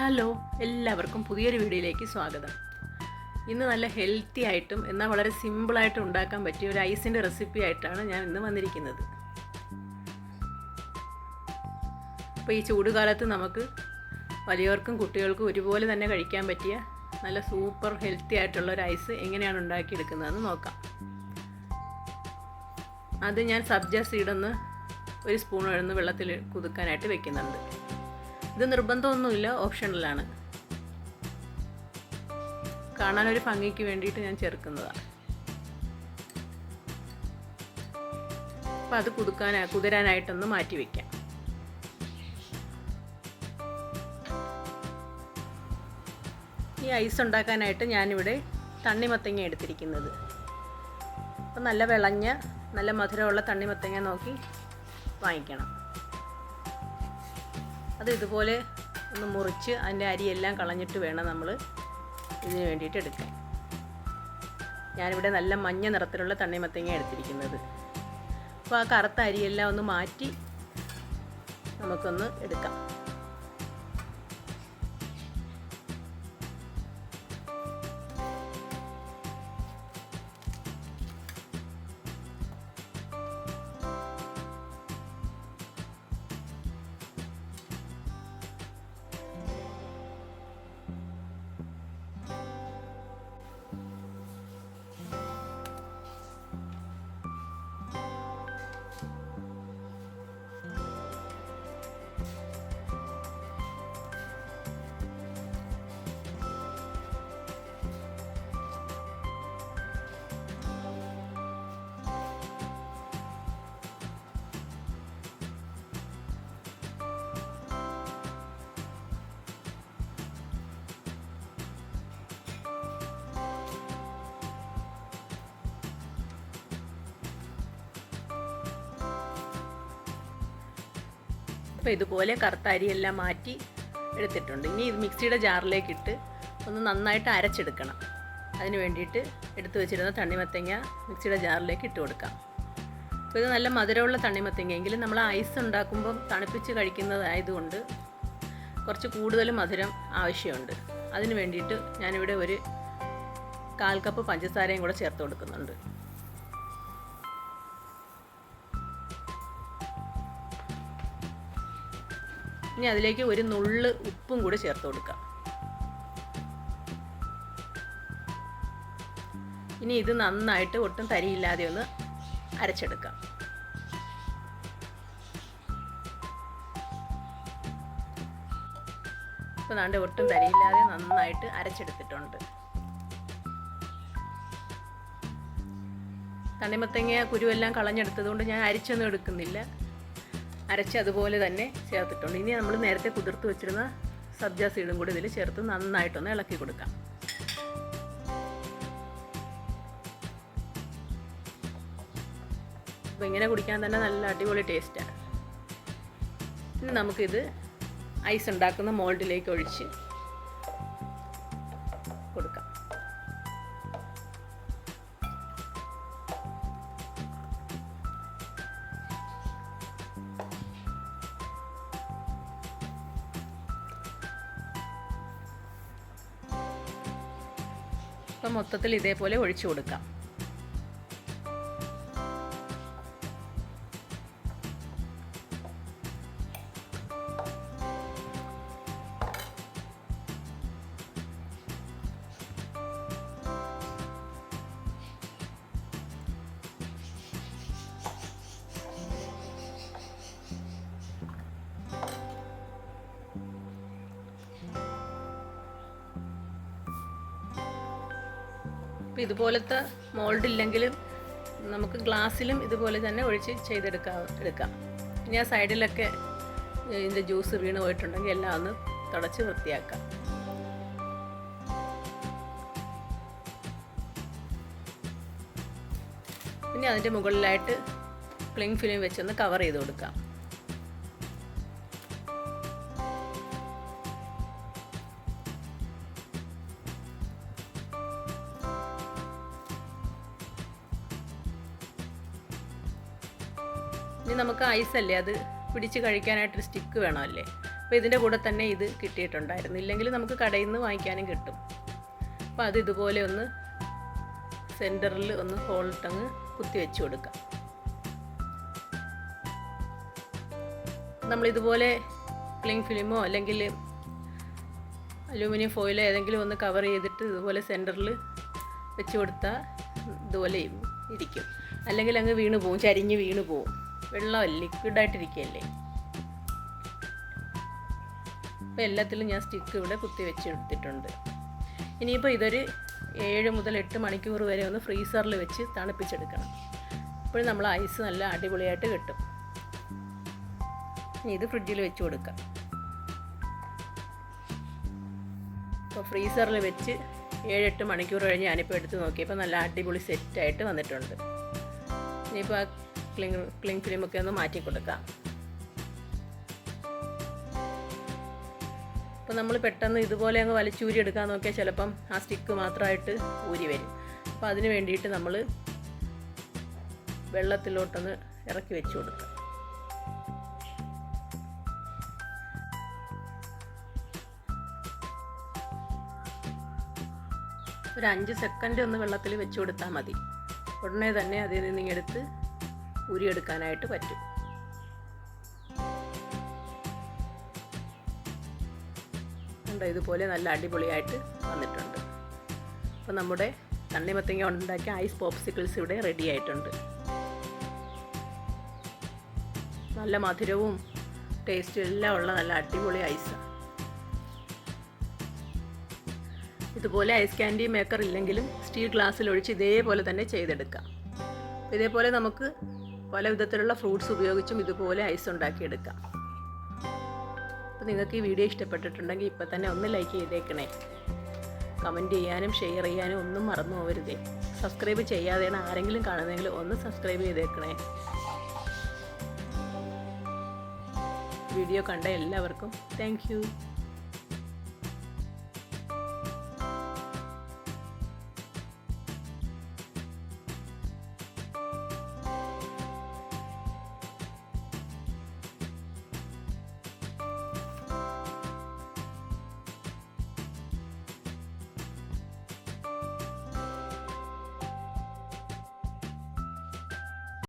Hello എല്ലാവർക്കും പുതിയൊരു വീഡിയോയിലേക്ക് സ്വാഗതം. ഇന്ന് നല്ല ഹെൽത്തി ആയിട്ടും എന്നാൽ വളരെ സിമ്പിളായിട്ടും ഉണ്ടാക്കാൻ പറ്റിയ ഒരു ഐസിന്റെ റെസിപ്പി ആയിട്ടാണ് ഞാൻ ഇന്ന് വന്നിരിക്കുന്നത്. അപ്പോൾ ഈ ചൂടുകാലത്ത് നമുക്ക് വലിയവർക്കും കുട്ടികൾക്കും ഒരുപോലെ തന്നെ കഴിക്കാൻ പറ്റിയ നല്ല സൂപ്പർ ഹെൽത്തി ആയിട്ടുള്ള ഒരു ഐസ് എങ്ങനെയാണ് ഉണ്ടാക്കിയെടുക്കുന്നതെന്ന് നോക്കാം. അത് ഞാൻ സബ്ജ സീഡൊന്ന് ഒരു സ്പൂൺ എഴുന്ന് വെള്ളത്തിൽ കുതുക്കാനായിട്ട് വെക്കുന്നുണ്ട്. ഇത് നിർബന്ധമൊന്നുമില്ല ഓപ്ഷണലാണ് കാണാനൊരു ഭംഗിക്ക് വേണ്ടിയിട്ട് ഞാൻ ചേർക്കുന്നതാണ്. അപ്പം അത് കുതുക്കാൻ കുതിരാനായിട്ടൊന്ന് മാറ്റി വയ്ക്കാം ഈ ഐസ് ഉണ്ടാക്കാനായിട്ട് ഞാനിവിടെ തണ്ണിമത്തങ്ങ എടുത്തിരിക്കുന്നത്. അപ്പം നല്ല വിളഞ്ഞ നല്ല മധുരമുള്ള തണ്ണിമത്തങ്ങ നോക്കി വാങ്ങിക്കണം. അത് ഇതുപോലെ ഒന്ന് മുറിച്ച് അതിന്റെ അരിയെല്ലാം കളഞ്ഞിട്ട് വേണം നമ്മൾ ഇതിന് വേണ്ടിയിട്ട് എടുക്കാൻ. ഞാനിവിടെ നല്ല മഞ്ഞ നിറത്തിലുള്ള തണ്ണിമത്തങ്ങ എടുത്തിരിക്കുന്നത്. അപ്പോൾ ആ കറുത്ത അരിയെല്ലാം ഒന്ന് മാറ്റി നമുക്കൊന്ന് എടുക്കാം. അപ്പോൾ ഇതുപോലെ കറുത്ത അരിയെല്ലാം മാറ്റി എടുത്തിട്ടുണ്ട്. ഇനി ഇത് മിക്സിയുടെ ജാറിലേക്ക് ഇട്ട് ഒന്ന് നന്നായിട്ട് അരച്ചെടുക്കണം. അതിന് വേണ്ടിയിട്ട് എടുത്തു വെച്ചിരുന്ന തണ്ണിമത്തങ്ങ മിക്സിയുടെ ജാറിലേക്ക് ഇട്ട് കൊടുക്കാം. അപ്പോൾ ഇത് നല്ല മധുരമുള്ള തണ്ണിമത്തങ്ങ. എങ്കിലും നമ്മൾ ഐസ് ഉണ്ടാക്കുമ്പം തണുപ്പിച്ച് കഴിക്കുന്നതായതുകൊണ്ട് കുറച്ച് കൂടുതൽ മധുരം ആവശ്യമുണ്ട്. അതിന് വേണ്ടിയിട്ട് ഞാനിവിടെ ഒരു കാൽ കപ്പ് പഞ്ചസാരയും കൂടെ ചേർത്ത് കൊടുക്കുന്നുണ്ട്. ഇനി അതിലേക്ക് ഒരു നുള്ള് ഉപ്പും കൂടി ചേർത്ത് കൊടുക്കാം. ഇനി ഇത് നന്നായിട്ട് ഒട്ടും തരിയില്ലാതെ ഒന്ന് അരച്ചെടുക്കാം. ഇപ്പൊ നാണ്ട് ഒട്ടും തരിയില്ലാതെ നന്നായിട്ട് അരച്ചെടുത്തിട്ടുണ്ട്. തണ്ണിമത്തങ്ങ കുരുവെല്ലാം കളഞ്ഞെടുത്തത് കൊണ്ട് ഞാൻ അരിച്ചൊന്നും എടുക്കുന്നില്ല. അരച്ച് അതുപോലെ തന്നെ ചേർത്തിട്ടുണ്ട്. ഇനി നമ്മൾ നേരത്തെ കുതിർത്ത് വെച്ചിരുന്ന സബ്ജ സീഡും കൂടി ഇതിൽ ചേർത്ത് നന്നായിട്ടൊന്ന് ഇളക്കി കൊടുക്കാം. അപ്പോൾ ഇങ്ങനെ കുടിക്കാൻ തന്നെ നല്ല അടിപൊളി ടേസ്റ്റാണ് ഇനി നമുക്കിത് ഐസ് ഉണ്ടാക്കുന്ന മോൾഡിലേക്ക് ഒഴിച്ച് അപ്പം മൊത്തത്തിൽ ഇതേപോലെ ഒഴിച്ചു കൊടുക്കാം. അപ്പോൾ ഇതുപോലത്തെ മോൾഡ് ഇല്ലെങ്കിലും നമുക്ക് ഗ്ലാസ്സിലും ഇതുപോലെ തന്നെ ഒഴിച്ച് ചെയ്തെടുക്കാം എടുക്കാം. ആ സൈഡിലൊക്കെ ഇതിന്റെ ജ്യൂസ് വീണ് പോയിട്ടുണ്ടെങ്കിൽ എല്ലാം ഒന്ന് തുടച്ച് വൃത്തിയാക്കാം. പിന്നെ അതിന്റെ മുകളിലായിട്ട് ക്ലിങ് ഫിലിം വെച്ചൊന്ന് കവർ ചെയ്ത് കൊടുക്കാം. ഇനി നമുക്ക് ഐസ് അല്ലേ? അത് പിടിച്ച് കഴിക്കാനായിട്ടൊരു സ്റ്റിക്ക് വേണമല്ലേ? അപ്പോൾ ഇതിന്റെ കൂടെ തന്നെ ഇത് കിട്ടിയിട്ടുണ്ടായിരുന്നു. ഇല്ലെങ്കിൽ നമുക്ക് കടയിൽ നിന്ന് വാങ്ങിക്കാനും കിട്ടും. അപ്പോൾ അത് ഇതുപോലെ ഒന്ന് സെന്ററിൽ ഒന്ന് ഹോൾട്ടങ്ങ് കുത്തി വെച്ച് കൊടുക്കാം. നമ്മളിതുപോലെ ക്ലിങ് ഫിലിമോ അല്ലെങ്കിൽ അലൂമിനിയം ഫോയിലോ ഏതെങ്കിലും ഒന്ന് കവർ ചെയ്തിട്ട് ഇതുപോലെ സെന്ററിൽ വെച്ച് കൊടുത്താൽ ഇതുപോലെ ഇരിക്കും. അല്ലെങ്കിൽ അങ്ങ് വീണ് പോവും ചരിഞ്ഞ് വീണ് പോവും വെള്ളം ലിക്വിഡായിട്ടിരിക്കുകയല്ലേ അപ്പോൾ എല്ലാത്തിലും ഞാൻ സ്റ്റിക്ക് ഇവിടെ കുത്തി വെച്ച് എടുത്തിട്ടുണ്ട് ഇനിയിപ്പോൾ ഇതൊരു ഏഴ് മുതൽ എട്ട് മണിക്കൂർ വരെ ഒന്ന് ഫ്രീസറിൽ വെച്ച് തണുപ്പിച്ചെടുക്കണം. അപ്പോൾ നമ്മൾ ഐസ് നല്ല അടിപൊളിയായിട്ട് കിട്ടും. ഇത് ഫ്രിഡ്ജിൽ വെച്ച് കൊടുക്കാം. അപ്പോൾ ഫ്രീസറിൽ വെച്ച് ഏഴെട്ട് മണിക്കൂർ കഴിഞ്ഞ് ഞാനിപ്പോൾ എടുത്ത് നോക്കിയപ്പോൾ നല്ല അടിപൊളി സെറ്റായിട്ട് വന്നിട്ടുണ്ട്. ഇനിയിപ്പോൾ ആ ക്ലിങ് ക്ലിങ് ഫിലിമൊക്കെ ഒന്ന് മാറ്റി കൊടുക്കാം. അപ്പോൾ നമ്മൾ പെട്ടെന്ന് ഇതുപോലെ അങ്ങ് വലിച്ചൂരി എടുക്കാൻ നോക്കിയാൽ ചിലപ്പം ആ സ്റ്റിക്ക് മാത്രമായിട്ട് ഊരി വരും. അപ്പോൾ അതിന് വേണ്ടിയിട്ട് നമ്മൾ വെള്ളത്തിലോട്ടൊന്ന് ഇറക്കി വെച്ച് കൊടുക്കുക ഒരു അഞ്ച് സെക്കൻഡ് ഒന്ന് വെള്ളത്തിൽ വെച്ച് കൊടുത്താൽ മതി. ഉടനെ തന്നെ അതിൽ നിന്ന് എടുത്ത് ഊരിയെടുക്കാനായിട്ട് പറ്റും. കണ്ടോ ഇതുപോലെ നല്ല അടിപൊളിയായിട്ട് വന്നിട്ടുണ്ട്. അപ്പോൾ നമ്മുടെ തണ്ണിമത്തങ്ങ ഉണ്ടാക്കിയ ഐസ് പോപ്സിക്കിൾസ് ഇവിടെ റെഡി ആയിട്ടുണ്ട്. നല്ല മധുരവും ടേസ്റ്റും എല്ലാം ഉള്ള നല്ല അടിപൊളി ഐസാണ് ഇതുപോലെ ഐസ് ക്യാൻഡി മേക്കർ ഇല്ലെങ്കിലും സ്റ്റീൽ ഗ്ലാസ്സിൽ ഒഴിച്ച് ഇതേപോലെ തന്നെ ചെയ്തെടുക്കാം. ഇതേപോലെ നമുക്ക് പല വിധത്തിലുള്ള ഫ്രൂട്ട്സ് ഉപയോഗിച്ചും ഇതുപോലെ ഐസ് ഉണ്ടാക്കിയെടുക്കാം. അപ്പോൾ നിങ്ങൾക്ക് ഈ വീഡിയോ ഇഷ്ടപ്പെട്ടിട്ടുണ്ടെങ്കിൽ ഇപ്പം തന്നെ ഒന്ന് ലൈക്ക് ചെയ്തേക്കണേ. കമന്റ് ചെയ്യാനും ഷെയർ ചെയ്യാനും ഒന്നും മറന്നു പോകരുതേ സബ്സ്ക്രൈബ് ചെയ്യാതെയാണ് ആരെങ്കിലും കാണുന്നതെങ്കിൽ ഒന്ന് സബ്സ്ക്രൈബ് ചെയ്തേക്കണേ. വീഡിയോ കണ്ട എല്ലാവർക്കും താങ്ക്